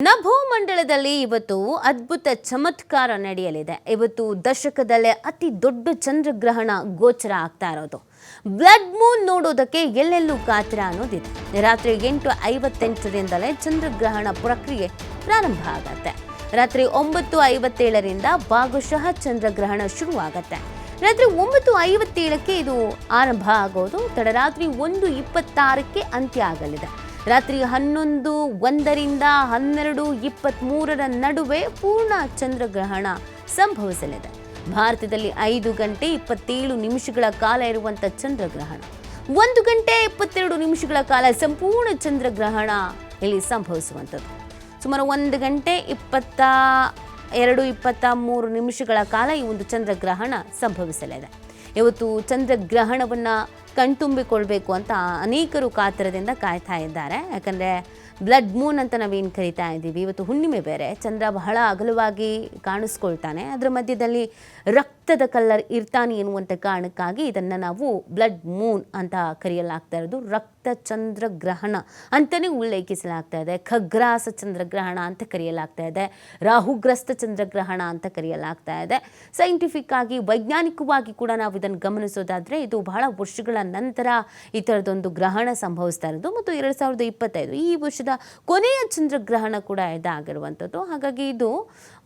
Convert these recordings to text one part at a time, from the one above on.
ನಭೋಮಂಡಲದಲ್ಲಿ ಇವತ್ತು ಅದ್ಭುತ ಚಮತ್ಕಾರ ನಡೆಯಲಿದೆ. ಇವತ್ತು ದಶಕದಲ್ಲೇ ಅತಿ ದೊಡ್ಡ ಚಂದ್ರಗ್ರಹಣ ಗೋಚರ ಆಗ್ತಾ ಇರೋದು. ಬ್ಲಡ್ ಮೂನ್ ನೋಡೋದಕ್ಕೆ ಎಲ್ಲೆಲ್ಲೂ ಕಾತರ ಅನ್ನೋದಿದೆ. ರಾತ್ರಿ ಎಂಟು ಐವತ್ತೆಂಟರಿಂದಲೇ ಚಂದ್ರಗ್ರಹಣ ಪ್ರಕ್ರಿಯೆ ಪ್ರಾರಂಭ ಆಗತ್ತೆ. ರಾತ್ರಿ ಒಂಬತ್ತು ಐವತ್ತೇಳರಿಂದ ಭಾಗಶಃ ಚಂದ್ರಗ್ರಹಣ ಶುರುವಾಗತ್ತೆ. ರಾತ್ರಿ ಒಂಬತ್ತು ಐವತ್ತೇಳಕ್ಕೆ ಇದು ಆರಂಭ ಆಗೋದು. ತಡರಾತ್ರಿ ಒಂದು ಇಪ್ಪತ್ತಾರಕ್ಕೆ ಅಂತ್ಯ ಆಗಲಿದೆ. ರಾತ್ರಿ ಹನ್ನೊಂದು, ಒಂದರಿಂದ ಹನ್ನೆರಡು ಇಪ್ಪತ್ತ್ಮೂರರ ನಡುವೆ ಪೂರ್ಣ ಚಂದ್ರಗ್ರಹಣ ಸಂಭವಿಸಲಿದೆ. ಭಾರತದಲ್ಲಿ ಐದು ಗಂಟೆ ಇಪ್ಪತ್ತೇಳು ನಿಮಿಷಗಳ ಕಾಲ ಇರುವಂಥ ಚಂದ್ರಗ್ರಹಣ. ಒಂದು ಗಂಟೆ ಇಪ್ಪತ್ತೆರಡು ನಿಮಿಷಗಳ ಕಾಲ ಸಂಪೂರ್ಣ ಚಂದ್ರಗ್ರಹಣ ಇಲ್ಲಿ ಸಂಭವಿಸುವಂಥದ್ದು. ಸುಮಾರು ಒಂದು ಗಂಟೆ ಇಪ್ಪತ್ತ, ಎರಡು ಇಪ್ಪತ್ತ ಮೂರು ನಿಮಿಷಗಳ ಕಾಲ ಈ ಒಂದು ಚಂದ್ರಗ್ರಹಣ ಸಂಭವಿಸಲಿದೆ. ಇವತ್ತು ಚಂದ್ರಗ್ರಹಣವನ್ನು ಕಣ್ತುಂಬಿಕೊಳ್ಬೇಕು ಅಂತ ಅನೇಕರು ಕಾತರದಿಂದ ಕಾಯ್ತಾ ಇದ್ದಾರೆ. ಯಾಕಂದರೆ ಬ್ಲಡ್ ಮೂನ್ ಅಂತ ನಾವೇನು ಕರಿತಾ ಇದ್ದೀವಿ, ಇವತ್ತು ಹುಣ್ಣಿಮೆ ಬೇರೆ, ಚಂದ್ರ ಬಹಳ ಅಗಲವಾಗಿ ಕಾಣಿಸ್ಕೊಳ್ತಾನೆ. ಅದರ ಮಧ್ಯದಲ್ಲಿ ರಕ್ತದ ಕಲ್ಲರ್ ಇರ್ತಾನೆ ಎನ್ನುವಂಥ ಕಾರಣಕ್ಕಾಗಿ ಇದನ್ನು ನಾವು ಬ್ಲಡ್ ಮೂನ್ ಅಂತ ಕರೆಯಲಾಗ್ತಾ ಇರೋದು, ರಕ್ತ ಚಂದ್ರಗ್ರಹಣ ಅಂತಲೇ ಉಲ್ಲೇಖಿಸಲಾಗ್ತಾ ಇದೆ. ಖಗ್ರಾಸ ಚಂದ್ರಗ್ರಹಣ ಅಂತ ಕರೆಯಲಾಗ್ತಾ ಇದೆ. ರಾಹುಗ್ರಸ್ತ ಚಂದ್ರಗ್ರಹಣ ಅಂತ ಕರೆಯಲಾಗ್ತಾ ಇದೆ. ಸೈಂಟಿಫಿಕ್ ಆಗಿ, ವೈಜ್ಞಾನಿಕವಾಗಿ ಕೂಡ ನಾವು ಇದನ್ನು ಗಮನಿಸೋದಾದರೆ ಇದು ಬಹಳ ವರ್ಷಗಳ ನಂತರ ಈ ಥರದೊಂದು ಗ್ರಹಣ ಸಂಭವಿಸ್ತಾ ಇರೋದು. ಮತ್ತು ಎರಡು ಸಾವಿರದ ಇಪ್ಪತ್ತೈದು, ಈ ವರ್ಷದ ಕೊನೆಯ ಚಂದ್ರಗ್ರಹಣ ಕೂಡ ಇದಾಗಿರುವಂಥದ್ದು. ಹಾಗಾಗಿ ಇದು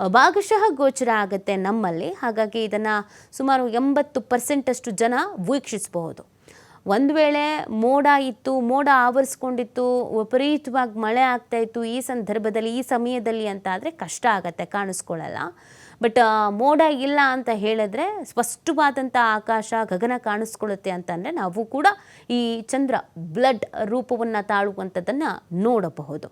ಭಾಗಶಃ ಗೋಚರ ಆಗುತ್ತೆ ನಮ್ಮಲ್ಲಿ. ಹಾಗಾಗಿ ಇದನ್ನು ಸುಮಾರು ಎಂಬತ್ತು ಪರ್ಸೆಂಟಷ್ಟು ಜನ ವೀಕ್ಷಿಸಬಹುದು. ಒಂದು ವೇಳೆ ಮೋಡ ಇತ್ತು, ಮೋಡ ಆವರಿಸ್ಕೊಂಡಿತ್ತು, ವಿಪರೀತವಾಗಿ ಮಳೆ ಆಗ್ತಾ ಇತ್ತು ಈ ಸಂದರ್ಭದಲ್ಲಿ, ಈ ಸಮಯದಲ್ಲಿ ಅಂತ ಆದರೆ ಕಷ್ಟ ಆಗತ್ತೆ, ಕಾಣಿಸ್ಕೊಳ್ಳಲ್ಲ. ಬಟ್ ಮೋಡ ಇಲ್ಲ ಅಂತ ಹೇಳಿದ್ರೆ ಸ್ಪಷ್ಟವಾದಂಥ ಆಕಾಶ ಗಗನ ಕಾಣಿಸ್ಕೊಳ್ಳುತ್ತೆ ಅಂತಂದರೆ ನಾವು ಕೂಡ ಈ ಚಂದ್ರ ಬ್ಲಡ್ ರೂಪವನ್ನು ತಾಳುವಂಥದ್ದನ್ನು ನೋಡಬಹುದು.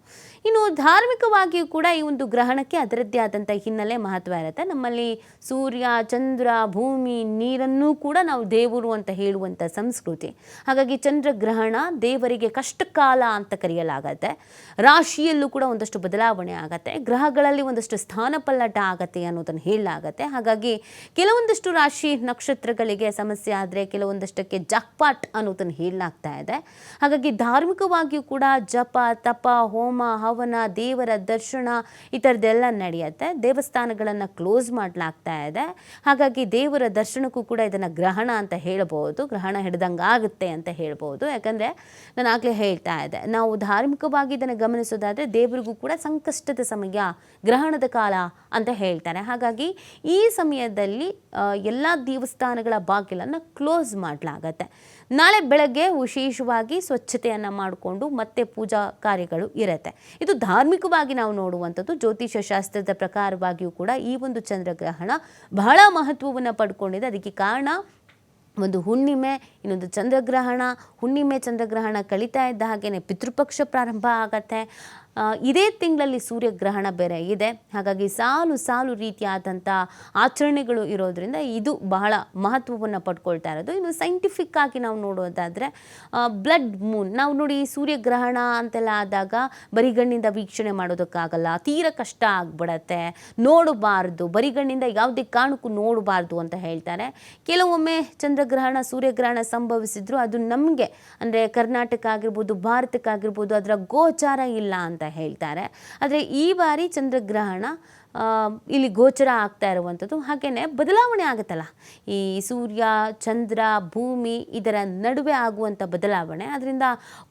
ಇನ್ನು ಧಾರ್ಮಿಕವಾಗಿಯೂ ಕೂಡ ಈ ಒಂದು ಗ್ರಹಣಕ್ಕೆ ಅದರದ್ದೇ ಆದಂಥ ಹಿನ್ನೆಲೆ ಮಹತ್ವ ಇರುತ್ತೆ. ನಮ್ಮಲ್ಲಿ ಸೂರ್ಯ, ಚಂದ್ರ, ಭೂಮಿ, ನೀರನ್ನೂ ಕೂಡ ನಾವು ದೇವರು ಅಂತ ಹೇಳುವಂಥ ಸಂಸ್ಕೃತಿ. ಹಾಗಾಗಿ ಚಂದ್ರಗ್ರಹಣ ದೇವರಿಗೆ ಕಷ್ಟಕಾಲ ಅಂತ ಕರೆಯಲಾಗತ್ತೆ. ರಾಶಿಯಲ್ಲೂ ಕೂಡ ಒಂದಷ್ಟು ಬದಲಾವಣೆ ಆಗತ್ತೆ. ಗ್ರಹಗಳಲ್ಲಿ ಒಂದಷ್ಟು ಸ್ಥಾನಪಲ್ಲಟ ಆಗತ್ತೆ ಅನ್ನೋದನ್ನು ಹೇಳಲಾಗತ್ತೆ. ಹಾಗಾಗಿ ಕೆಲವೊಂದಷ್ಟು ರಾಶಿ ನಕ್ಷತ್ರಗಳಿಗೆ ಸಮಸ್ಯೆ ಆದರೆ ಕೆಲವೊಂದಷ್ಟಕ್ಕೆ ಜಕ್ಪಾಟ್ ಅನ್ನೋದನ್ನು ಹೇಳಲಾಗ್ತಾ ಇದೆ. ಹಾಗಾಗಿ ಧಾರ್ಮಿಕವಾಗಿಯೂ ಕೂಡ ಜಪ, ತಪ, ಹೋಮ, ಹವನ, ದೇವರ ದರ್ಶನ ಈ ಥರದ್ದೆಲ್ಲ ನಡೆಯುತ್ತೆ. ದೇವಸ್ಥಾನಗಳನ್ನು ಕ್ಲೋಸ್ ಮಾಡಲಾಗ್ತಾ ಇದೆ. ಹಾಗಾಗಿ ದೇವರ ದರ್ಶನಕ್ಕೂ ಕೂಡ ಇದನ್ನು ಗ್ರಹಣ ಅಂತ ಹೇಳ್ಬೋದು. ಗ್ರಹಣ ಹಿಡ್ದಂಗೆ ಆಗುತ್ತೆ ಅಂತ ಹೇಳ್ಬೋದು. ಯಾಕಂದರೆ ನಾನು ಆಗಲೇ ಹೇಳ್ತಾ ಇದ್ದೆ ನಾವು ಧಾರ್ಮಿಕವಾಗಿ ಇದನ್ನು ಗಮನಿಸೋದಾದರೆ ದೇವರಿಗೂ ಕೂಡ ಸಂಕಷ್ಟದ ಸಮಯ, ಗ್ರಹಣದ ಕಾಲ ಅಂತ ಹೇಳ್ತಾರೆ. ಹಾಗಾಗಿ ಈ ಸಮಯದಲ್ಲಿ ಎಲ್ಲ ದೇವಸ್ಥಾನಗಳ ಬಾಗಿಲನ್ನು ಕ್ಲೋಸ್ ಮಾಡಲಾಗತ್ತೆ. ನಾಳೆ ಬೆಳಗ್ಗೆ ವಿಶೇಷವಾಗಿ ಸ್ವಚ್ಛತೆಯನ್ನು ಮಾಡಿಕೊಂಡು ಮತ್ತೆ ಪೂಜಾ ಕಾರ್ಯಗಳು ಇರುತ್ತೆ. ಇದು ಧಾರ್ಮಿಕವಾಗಿ ನಾವು ನೋಡುವಂಥದ್ದು ಜ್ಯೋತಿಷ ಶಾಸ್ತ್ರದ ಪ್ರಕಾರವಾಗಿಯೂ ಕೂಡ ಈ ಒಂದು ಚಂದ್ರಗ್ರಹಣ ಬಹಳ ಮಹತ್ವವನ್ನು ಪಡ್ಕೊಂಡಿದೆ. ಅದಕ್ಕೆ ಕಾರಣ, ಒಂದು ಹುಣ್ಣಿಮೆ, ಇನ್ನೊಂದು ಚಂದ್ರಗ್ರಹಣ. ಹುಣ್ಣಿಮೆ ಚಂದ್ರಗ್ರಹಣ ಕಳೀತಾ ಇದ್ದ ಹಾಗೆಯೇ ಪಿತೃಪಕ್ಷ ಪ್ರಾರಂಭ ಆಗತ್ತೆ. ಇದೇ ತಿಂಗಳಲ್ಲಿ ಸೂರ್ಯಗ್ರಹಣ ಬೇರೆ ಇದೆ. ಹಾಗಾಗಿ ಸಾಲು ಸಾಲು ರೀತಿಯಾದಂಥ ಆಚರಣೆಗಳು ಇರೋದರಿಂದ ಇದು ಬಹಳ ಮಹತ್ವವನ್ನು ಪಡ್ಕೊಳ್ತಾ ಇರೋದು. ಇನ್ನು ಸೈಂಟಿಫಿಕ್ ಆಗಿ ನಾವು ನೋಡೋದಾದರೆ ಬ್ಲಡ್ ಮೂನ್ ನಾವು ನೋಡಿ ಸೂರ್ಯಗ್ರಹಣ ಅಂತೆಲ್ಲ ಆದಾಗ ಬರಿಗಣ್ಣಿಂದ ವೀಕ್ಷಣೆ ಮಾಡೋದಕ್ಕಾಗಲ್ಲ. ತೀರ ಕಷ್ಟ ಆಗ್ಬಿಡತ್ತೆ. ನೋಡಬಾರ್ದು. ಬರಿಗಣ್ಣಿಂದ ಯಾವುದೇ ಕಾರಣಕ್ಕೂ ನೋಡಬಾರ್ದು ಅಂತ ಹೇಳ್ತಾರೆ. ಕೆಲವೊಮ್ಮೆ ಚಂದ್ರಗ್ರಹಣ, ಸೂರ್ಯಗ್ರಹಣ ಸಂಭವಿಸಿದ್ರು ಅದು ನಮಗೆ, ಅಂದರೆ ಕರ್ನಾಟಕ ಆಗಿರ್ಬೋದು ಭಾರತಕ್ಕಾಗಿರ್ಬೋದು ಅದರ ಗೋಚಾರ ಇಲ್ಲ ಅಂತ ಹೇಳ್ತಾರೆ. ಆದರೆ ಈ ಬಾರಿ ಚಂದ್ರಗ್ರಹಣ ಇಲ್ಲಿ ಗೋಚರ ಆಗ್ತಾ ಇರುವಂಥದ್ದು ಹಾಗೆಯೇ ಬದಲಾವಣೆ ಆಗುತ್ತಲ್ಲ. ಈ ಸೂರ್ಯ, ಚಂದ್ರ, ಭೂಮಿ ಇದರ ನಡುವೆ ಆಗುವಂಥ ಬದಲಾವಣೆ ಅದರಿಂದ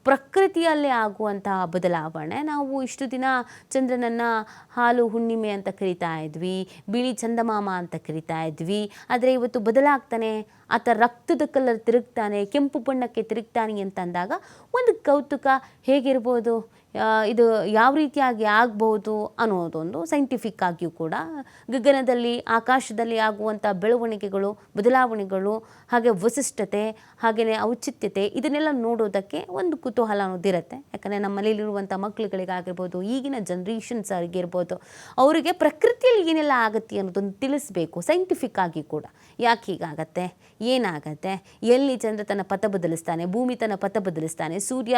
ಪ್ರಕೃತಿಯಲ್ಲೇ ಆಗುವಂತಹ ಬದಲಾವಣೆ. ನಾವು ಇಷ್ಟು ದಿನ ಚಂದ್ರನನ್ನು ಹಾಲು ಹುಣ್ಣಿಮೆ ಅಂತ ಕರಿತಾ ಇದ್ವಿ, ಬಿಳಿ ಚಂದಮಾಮ ಅಂತ ಕರಿತಾ ಇದ್ವಿ, ಆದರೆ ಇವತ್ತು ಬದಲಾಗ್ತಾನೆ, ಆತ ರಕ್ತದ ಕಲರ್ ತಿರುಗ್ತಾನೆ, ಕೆಂಪು ಬಣ್ಣಕ್ಕೆ ತಿರುಗ್ತಾನೆ ಅಂತಂದಾಗ ಒಂದು ಕೌತುಕ ಹೇಗಿರ್ಬೋದು? ಇದು ಯಾವ ರೀತಿಯಾಗಿ ಆಗಬಹುದು ಅನ್ನೋದೊಂದು ಸೈಂಟಿಫಿಕ್ ಆಗಿಯೂ ಕೂಡ ಗಗನದಲ್ಲಿ, ಆಕಾಶದಲ್ಲಿ ಆಗುವಂಥ ಬೆಳವಣಿಗೆಗಳು, ಬದಲಾವಣೆಗಳು, ಹಾಗೆ ವಸಿಷ್ಠತೆ, ಹಾಗೆಯೇ ಔಚಿತ್ಯತೆ, ಇದನ್ನೆಲ್ಲ ನೋಡೋದಕ್ಕೆ ಒಂದು ಕುತೂಹಲ ಅನ್ನೋದಿರುತ್ತೆ ಯಾಕಂದರೆ ನಮ್ಮ ಮನೇಲಿರುವಂಥ ಮಕ್ಕಳುಗಳಿಗಾಗಿರ್ಬೋದು ಈಗಿನ ಜನ್ರೇಷನ್ಸ್ ಆಗಿರ್ಬೋದು ಅವರಿಗೆ ಪ್ರಕೃತಿಯಲ್ಲಿ ಏನೆಲ್ಲ ಆಗುತ್ತೆ ಅನ್ನೋದನ್ನು ತಿಳಿಸ್ಬೇಕು ಸೈಂಟಿಫಿಕ್ ಆಗಿ ಕೂಡ. ಯಾಕೆ ಹೀಗಾಗತ್ತೆ? ಏನಾಗತ್ತೆ? ಎಲ್ಲಿ ಚಂದ್ರ ತನ್ನ ಪಥ ಬದಲಿಸ್ತಾನೆ? ಭೂಮಿ ತನ್ನ ಪಥ ಬದಲಿಸ್ತಾನೆ? ಸೂರ್ಯ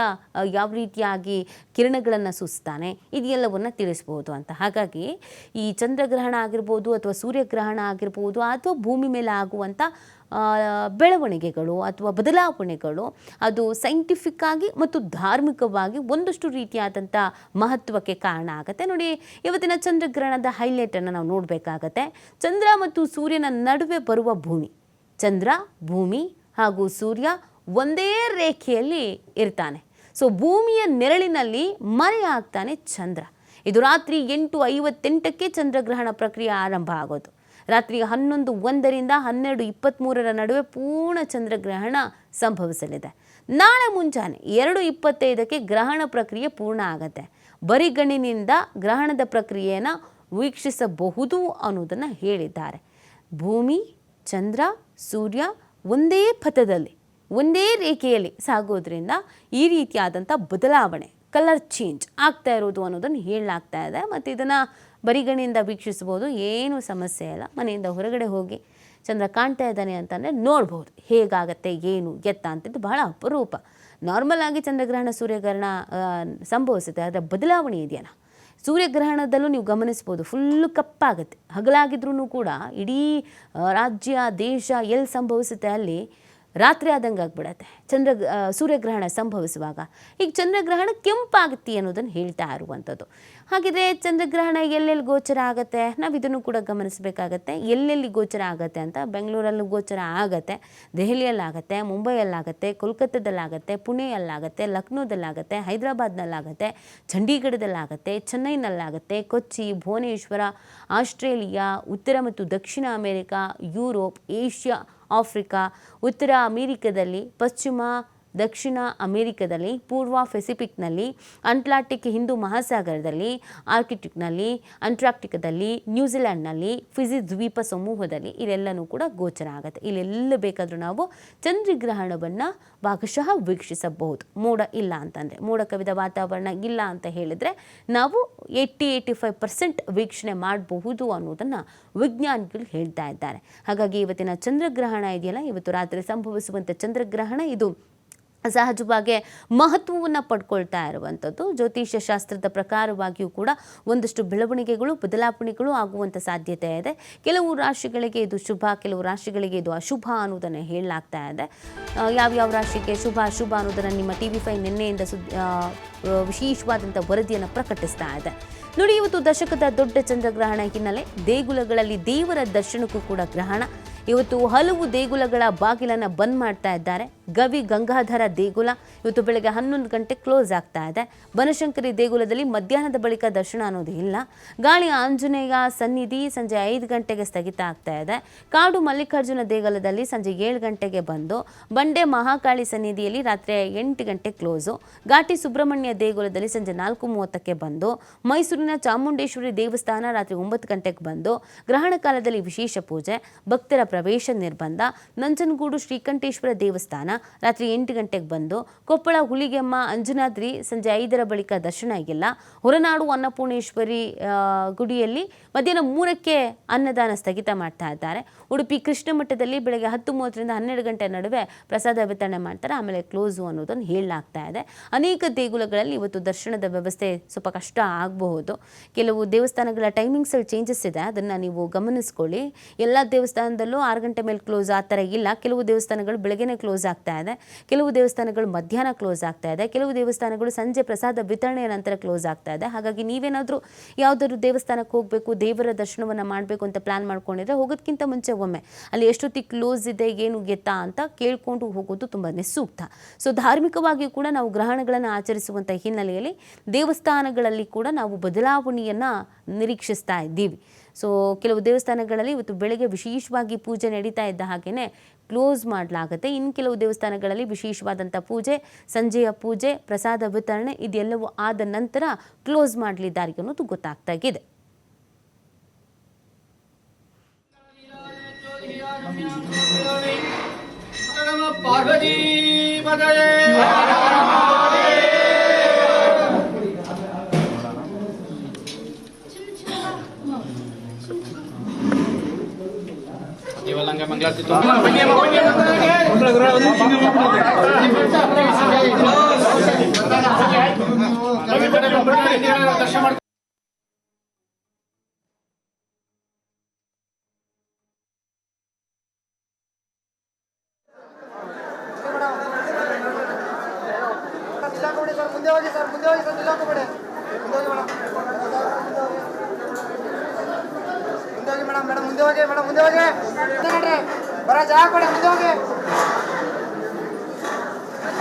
ಯಾವ ರೀತಿಯಾಗಿ ಕಿರಣಗಳನ್ನು ಸೂಸ್ತಾನೆ. ಇದೆಲ್ಲವನ್ನು ತಿಳಿಸ್ಬೋದು ಅಂತ. ಹಾಗಾಗಿ ಈ ಚಂದ್ರಗ್ರಹಣ ಆಗಿರ್ಬೋದು ಅಥವಾ ಸೂರ್ಯಗ್ರಹಣ ಆಗಿರ್ಬೋದು ಅಥವಾ ಭೂಮಿ ಮೇಲೆ ಆಗುವಂಥ ಬೆಳವಣಿಗೆಗಳು ಅಥವಾ ಬದಲಾವಣೆಗಳು ಅದು ಸೈಂಟಿಫಿಕ್ ಆಗಿ ಮತ್ತು ಧಾರ್ಮಿಕವಾಗಿ ಒಂದಷ್ಟು ರೀತಿಯಾದಂಥ ಮಹತ್ವಕ್ಕೆ ಕಾರಣ ಆಗುತ್ತೆ. ನೋಡಿ, ಇವತ್ತಿನ ಚಂದ್ರಗ್ರಹಣದ ಹೈಲೈಟನ್ನು ನಾವು ನೋಡಬೇಕಾಗತ್ತೆ. ಚಂದ್ರ ಮತ್ತು ಸೂರ್ಯನ ನಡುವೆ ಬರುವ ಭೂಮಿ. ಚಂದ್ರ, ಭೂಮಿ ಹಾಗೂ ಸೂರ್ಯ ಒಂದೇ ರೇಖೆಯಲ್ಲಿ ಇರ್ತಾನೆ. ಸೊ ಭೂಮಿಯ ನೆರಳಿನಲ್ಲಿ ಮರೆಯಾಗ್ತಾನೆ ಚಂದ್ರ. ಇದು ರಾತ್ರಿ ಎಂಟು ಐವತ್ತೆಂಟಕ್ಕೆ ಚಂದ್ರಗ್ರಹಣ ಪ್ರಕ್ರಿಯೆ ಆರಂಭ ಆಗೋದು. ರಾತ್ರಿ ಹನ್ನೊಂದು ಒಂದರಿಂದ ಹನ್ನೆರಡು ಇಪ್ಪತ್ತ್ಮೂರರ ನಡುವೆ ಪೂರ್ಣ ಚಂದ್ರಗ್ರಹಣ ಸಂಭವಿಸಲಿದೆ. ನಾಳೆ ಮುಂಜಾನೆ ಎರಡು ಇಪ್ಪತ್ತೈದಕ್ಕೆ ಗ್ರಹಣ ಪ್ರಕ್ರಿಯೆ ಪೂರ್ಣ ಆಗತ್ತೆ. ಬರಿಗಣ್ಣಿನಿಂದ ಗ್ರಹಣದ ಪ್ರಕ್ರಿಯೆಯನ್ನು ವೀಕ್ಷಿಸಬಹುದು ಅನ್ನೋದನ್ನು ಹೇಳಿದ್ದಾರೆ. ಭೂಮಿ, ಚಂದ್ರ, ಸೂರ್ಯ ಒಂದೇ ಪಥದಲ್ಲಿ ಒಂದೇ ರೇಖೆಯಲ್ಲಿ ಸಾಗೋದ್ರಿಂದ ಈ ರೀತಿಯಾದಂಥ ಬದಲಾವಣೆ ಕಲರ್ ಚೇಂಜ್ ಆಗ್ತಾ ಇರೋದು ಅನ್ನೋದನ್ನು ಹೇಳಲಾಗ್ತಾ ಇದೆ. ಮತ್ತು ಇದನ್ನು ಬರಿಗಣಿಯಿಂದ ವೀಕ್ಷಿಸ್ಬೋದು ಏನೂ ಸಮಸ್ಯೆ ಇಲ್ಲ. ಮನೆಯಿಂದ ಹೊರಗಡೆ ಹೋಗಿ ಚಂದ್ರ ಕಾಣ್ತಾ ಇದ್ದಾನೆ ಅಂತಂದರೆ ನೋಡ್ಬೋದು. ಹೇಗಾಗತ್ತೆ, ಏನು, ಎತ್ತ ಅಂತಿದ್ದು ಬಹಳ ಅಪರೂಪ. ನಾರ್ಮಲ್ ಆಗಿ ಚಂದ್ರಗ್ರಹಣ, ಸೂರ್ಯಗ್ರಹಣ ಸಂಭವಿಸುತ್ತೆ. ಅದರ ಬದಲಾವಣೆ ಇದೆಯಲ್ಲ. ಸೂರ್ಯಗ್ರಹಣದಲ್ಲೂ ನೀವು ಗಮನಿಸ್ಬೋದು ಫುಲ್ಲು ಕಪ್ಪಾಗುತ್ತೆ. ಹಗಲಾಗಿದ್ರೂ ಕೂಡ ಇಡೀ ರಾಜ್ಯ, ದೇಶ ಎಲ್ಲಿ ಸಂಭವಿಸುತ್ತೆ ಅಲ್ಲಿ ರಾತ್ರಿ ಆದಂಗೆ ಆಗ್ಬಿಡತ್ತೆ. ಚಂದ್ರ ಸೂರ್ಯಗ್ರಹಣ ಸಂಭವಿಸುವಾಗ. ಈಗ ಚಂದ್ರಗ್ರಹಣ ಕೆಂಪಾಗುತ್ತೆ ಅನ್ನೋದನ್ನು ಹೇಳ್ತಾ ಇರುವಂಥದ್ದು. ಹಾಗಿದ್ರೆ ಚಂದ್ರಗ್ರಹಣ ಎಲ್ಲೆಲ್ಲಿ ಗೋಚರ ಆಗುತ್ತೆ? ನಾವು ಇದನ್ನು ಕೂಡ ಗಮನಿಸಬೇಕಾಗತ್ತೆ. ಎಲ್ಲೆಲ್ಲಿ ಗೋಚರ ಆಗುತ್ತೆ ಅಂತ ಬೆಂಗಳೂರಲ್ಲೂ ಗೋಚರ ಆಗತ್ತೆ. ದೆಹಲಿಯಲ್ಲಾಗತ್ತೆ, ಮುಂಬೈಯಲ್ಲಾಗತ್ತೆ, ಕೋಲ್ಕತ್ತಾದಲ್ಲಾಗತ್ತೆ, ಪುಣೆಯಲ್ಲಾಗತ್ತೆ, ಲಕ್ನೋದಲ್ಲಾಗತ್ತೆ, ಹೈದರಾಬಾದ್ನಲ್ಲಾಗತ್ತೆ, ಚಂಡೀಗಢದಲ್ಲಾಗತ್ತೆ, ಚೆನ್ನೈನಲ್ಲಾಗತ್ತೆ, ಕೊಚ್ಚಿ, ಭುವನೇಶ್ವರ, ಆಸ್ಟ್ರೇಲಿಯಾ, ಉತ್ತರ ಮತ್ತು ದಕ್ಷಿಣ ಅಮೆರಿಕ, ಯುರೋಪ್, ಏಷ್ಯಾ ಆಫ್ರಿಕಾ ಉತ್ತರ ಅಮೇರಿಕದಲ್ಲಿ ಪಶ್ಚಿಮ ದಕ್ಷಿಣ ಅಮೆರಿಕದಲ್ಲಿ, ಪೂರ್ವ ಫೆಸಿಫಿಕ್ನಲ್ಲಿ ಅಂಟ್ಲಾಂಟಿಕ್ ಹಿಂದೂ ಮಹಾಸಾಗರದಲ್ಲಿ, ಆರ್ಕಿಟಿಕ್ನಲ್ಲಿ ಅಂಟ್ರಾಕ್ಟಿಕದಲ್ಲಿ ನ್ಯೂಜಿಲ್ಯಾಂಡ್ನಲ್ಲಿ ಫಿಜಿ ದ್ವೀಪ ಸಮೂಹದಲ್ಲಿ ಇಲ್ಲೆಲ್ಲನೂ ಕೂಡ ಗೋಚರ ಆಗುತ್ತೆ. ಇಲ್ಲೆಲ್ಲ ಬೇಕಾದರೂ ನಾವು ಚಂದ್ರಗ್ರಹಣವನ್ನು ಭಾಗಶಃ ವೀಕ್ಷಿಸಬಹುದು. ಮೋಡ ಇಲ್ಲ ಅಂತಂದರೆ ಮೋಡ ಕವಿದ ವಾತಾವರಣ ಇಲ್ಲ ಅಂತ ಹೇಳಿದರೆ ನಾವು ಏಯ್ಟಿ ಏಯ್ಟಿ ಫೈವ್ ಪರ್ಸೆಂಟ್ ವೀಕ್ಷಣೆ ಮಾಡಬಹುದು ಅನ್ನೋದನ್ನು ವಿಜ್ಞಾನಿಗಳು ಹೇಳ್ತಾ ಇದ್ದಾರೆ. ಹಾಗಾಗಿ ಇವತ್ತಿನ ಚಂದ್ರಗ್ರಹಣ ಇದೆಯಲ್ಲ? ಇವತ್ತು ರಾತ್ರಿ ಸಂಭವಿಸುವಂಥ ಚಂದ್ರಗ್ರಹಣ ಇದು ಸಹಜವಾಗಿ ಮಹತ್ವವನ್ನು ಪಡ್ಕೊಳ್ತಾ ಇರುವಂಥದ್ದು ಜ್ಯೋತಿಷ್ಯ ಶಾಸ್ತ್ರದ ಪ್ರಕಾರವಾಗಿಯೂ ಕೂಡ ಒಂದಷ್ಟು ಬೆಳವಣಿಗೆಗಳು, ಬದಲಾವಣೆಗಳು ಆಗುವಂಥ ಸಾಧ್ಯತೆ ಇದೆ. ಕೆಲವು ರಾಶಿಗಳಿಗೆ ಇದು ಶುಭ, ಕೆಲವು ರಾಶಿಗಳಿಗೆ ಇದು ಅಶುಭ ಅನ್ನೋದನ್ನು ಹೇಳಲಾಗ್ತಾ ಇದೆ. ಯಾವ್ಯಾವ ರಾಶಿಗೆ ಶುಭ, ಅಶುಭ ಅನ್ನೋದನ್ನು ನಿಮ್ಮ ಟಿ ವಿ ಫೈ ನಿನ್ನೆಯಿಂದ ವಿಶೇಷವಾದಂಥ ವರದಿಯನ್ನು ಪ್ರಕಟಿಸ್ತಾ ಇದೆ. ನೋಡಿ, ಇವತ್ತು ದಶಕದ ದೊಡ್ಡ ಚಂದ್ರಗ್ರಹಣ ಹಿನ್ನೆಲೆ ದೇಗುಲಗಳಲ್ಲಿ ದೇವರ ದರ್ಶನಕ್ಕೂ ಕೂಡ ಗ್ರಹಣ. ಇವತ್ತು ಹಲವು ದೇಗುಲಗಳ ಬಾಗಿಲನ್ನು ಬಂದ್ ಮಾಡ್ತಾ ಇದ್ದಾರೆ. ಗವಿ ಗಂಗಾಧರ ದೇಗುಲ. ಇವತ್ತು ಬೆಳಗ್ಗೆ ಹನ್ನೊಂದು ಗಂಟೆ ಕ್ಲೋಸ್ ಆಗ್ತಾ ಇದೆ. ಬನಶಂಕರಿ ದೇಗುಲದಲ್ಲಿ ಮಧ್ಯಾಹ್ನದ ಬಳಿಕ ದರ್ಶನ ಅನ್ನೋದು ಇಲ್ಲ. ಗಾಳಿ ಆಂಜನೇಯ ಸನ್ನಿಧಿ ಸಂಜೆ ಐದು ಗಂಟೆಗೆ ಸ್ಥಗಿತ ಆಗ್ತಾ ಇದೆ. ಕಾಡು ಮಲ್ಲಿಕಾರ್ಜುನ ದೇಗುಲದಲ್ಲಿ ಸಂಜೆ ಏಳು ಗಂಟೆಗೆ ಬಂದು ಬಂಡೆ ಮಹಾಕಾಳಿ ಸನ್ನಿಧಿಯಲ್ಲಿ ರಾತ್ರಿ ಎಂಟು ಗಂಟೆ ಕ್ಲೋಸು. ಘಾಟಿ ಸುಬ್ರಹ್ಮಣ್ಯ ದೇಗುಲದಲ್ಲಿ ಸಂಜೆ ನಾಲ್ಕು ಮೂವತ್ತಕ್ಕೆ ಬಂದು ಮೈಸೂರಿನ ಚಾಮುಂಡೇಶ್ವರಿ ದೇವಸ್ಥಾನ ರಾತ್ರಿ ಒಂಬತ್ತು ಗಂಟೆಗೆ ಬಂದು ಗ್ರಹಣ ಕಾಲದಲ್ಲಿ ವಿಶೇಷ ಪೂಜೆ, ಭಕ್ತರ ಪ್ರವೇಶ ನಿರ್ಬಂಧ, ನಂಜನಗೂಡು ಶ್ರೀಕಂಠೇಶ್ವರ ದೇವಸ್ಥಾನ ರಾತ್ರಿ ಎಂಟು ಗಂಟೆಗೆ ಬಂದು ಕೊಪ್ಪಳ, ಹುಲಿಗೆಮ್ಮ, ಅಂಜನಾದ್ರಿ ಸಂಜೆ ಐದರ ಬಳಿಕ ದರ್ಶನ ಆಗಿಲ್ಲ. ಹೊರನಾಡು ಅನ್ನಪೂರ್ಣೇಶ್ವರಿ ಗುಡಿಯಲ್ಲಿ ಮಧ್ಯಾಹ್ನ ಮೂರಕ್ಕೆ ಅನ್ನದಾನ ಸ್ಥಗಿತ ಮಾಡ್ತಾ ಇದ್ದಾರೆ. ಉಡುಪಿ ಕೃಷ್ಣ ಮಠದಲ್ಲಿ ಬೆಳಗ್ಗೆ ಹತ್ತು ಮೂವತ್ತರಿಂದ ಹನ್ನೆರಡು ಗಂಟೆ ನಡುವೆ ಪ್ರಸಾದ ವಿತರಣೆ ಮಾಡ್ತಾರೆ. ಆಮೇಲೆ ಕ್ಲೋಸು ಅನ್ನೋದನ್ನು ಹೇಳಲಾಗ್ತಾ ಇದೆ. ಅನೇಕ ದೇಗುಲಗಳಲ್ಲಿ ಇವತ್ತು ದರ್ಶನದ ವ್ಯವಸ್ಥೆ ಸ್ವಲ್ಪ ಕಷ್ಟ ಆಗಬಹುದು. ಕೆಲವು ದೇವಸ್ಥಾನಗಳ ಟೈಮಿಂಗ್ಸಲ್ಲಿ ಚೇಂಜಸ್ ಇದೆ. ಅದನ್ನು ನೀವು ಗಮನಿಸ್ಕೊಳ್ಳಿ. ಎಲ್ಲ ದೇವಸ್ಥಾನದಲ್ಲೂ ಆರು ಗಂಟೆ ಮೇಲೆ ಕ್ಲೋಸ್ ಆ ಥರ ಇಲ್ಲ. ಕೆಲವು ದೇವಸ್ಥಾನಗಳು ಬೆಳಗ್ಗೆನೇ ಕ್ಲೋಸ್ ಆಗ್ತಾ ಇದೆ. ಕೆಲವು ದೇವಸ್ಥಾನಗಳು ಮಧ್ಯಾಹ್ನ ಕ್ಲೋಸ್ ಆಗ್ತಾ ಇದೆ. ಕೆಲವು ದೇವಸ್ಥಾನಗಳು ಸಂಜೆ ಪ್ರಸಾದ ವಿತರಣೆಯ ನಂತರ ಕ್ಲೋಸ್ ಆಗ್ತಾ ಇದೆ. ಹಾಗಾಗಿ ನೀವೇನಾದರೂ ಯಾವುದಾದ್ರು ದೇವಸ್ಥಾನಕ್ಕೆ ಹೋಗಬೇಕು, ದೇವರ ದರ್ಶನವನ್ನು ಮಾಡಬೇಕು ಅಂತ ಪ್ಲಾನ್ ಮಾಡ್ಕೊಂಡಿದ್ರೆ ಹೋಗೋದಕ್ಕಿಂತ ಮುಂಚೆ ಒಮ್ಮೆ. ಅಲ್ಲಿ ಎಷ್ಟೊತ್ತಿಗೆ ಕ್ಲೋಸ್ ಇದೆ, ಏನು ಗೆತ್ತಾ ಅಂತ ಕೇಳಿಕೊಂಡು ಹೋಗೋದು ತುಂಬಾ ಸೂಕ್ತ. ಸೊ ಧಾರ್ಮಿಕವಾಗಿಯೂ ಕೂಡ ನಾವು ಗ್ರಹಣಗಳನ್ನು ಆಚರಿಸುವಂಥ ಹಿನ್ನೆಲೆಯಲ್ಲಿ ದೇವಸ್ಥಾನಗಳಲ್ಲಿ ಕೂಡ ನಾವು ಬದಲಾವಣೆಯನ್ನು ನಿರೀಕ್ಷಿಸ್ತಾ ಇದ್ದೀವಿ. ಸೊ ಕೆಲವು ದೇವಸ್ಥಾನಗಳಲ್ಲಿ ಇವತ್ತು ಬೆಳಗ್ಗೆ ವಿಶೇಷವಾಗಿ ಪೂಜೆ ನಡೀತಾ ಇದ್ದ ಹಾಗೆಯೇ ಕ್ಲೋಸ್ ಮಾಡಲಾಗುತ್ತೆ. ಇನ್ನು ಕೆಲವು ದೇವಸ್ಥಾನಗಳಲ್ಲಿ ವಿಶೇಷವಾದಂಥ ಪೂಜೆ, ಸಂಜೆಯ ಪೂಜೆ, ಪ್ರಸಾದ ವಿತರಣೆ ಇದೆಲ್ಲವೂ ಆದ ನಂತರ ಕ್ಲೋಸ್ ಮಾಡಲಿದ್ದಾರೆ ಅನ್ನೋದು ಗೊತ್ತಾಗ್ತಾ ಇದೆ. ಪಾರ್ವತಿ ಇವೆಲ್ಲ ಮಂಗಳಾರ್ತಿ ದರ್ಶನ ಮುಂದೆ ಹೋಗಿ ಸರ್ ಮುಂದೆ ಹೋಗಿ ಸರ್ ನಿಲ್ಲೋಕೆ ಬೇಡ ಮುಂದೆ ಹೋಗಿ ಮೇಡಮ್. ಮುಂದೆ ಹೋಗಿ ಮುಂದೆ ಹೋಗಿ. ಬರೋ ಜಾಗ ಕೊಡಿ ಮುಂದೆ ಹೋಗಿ.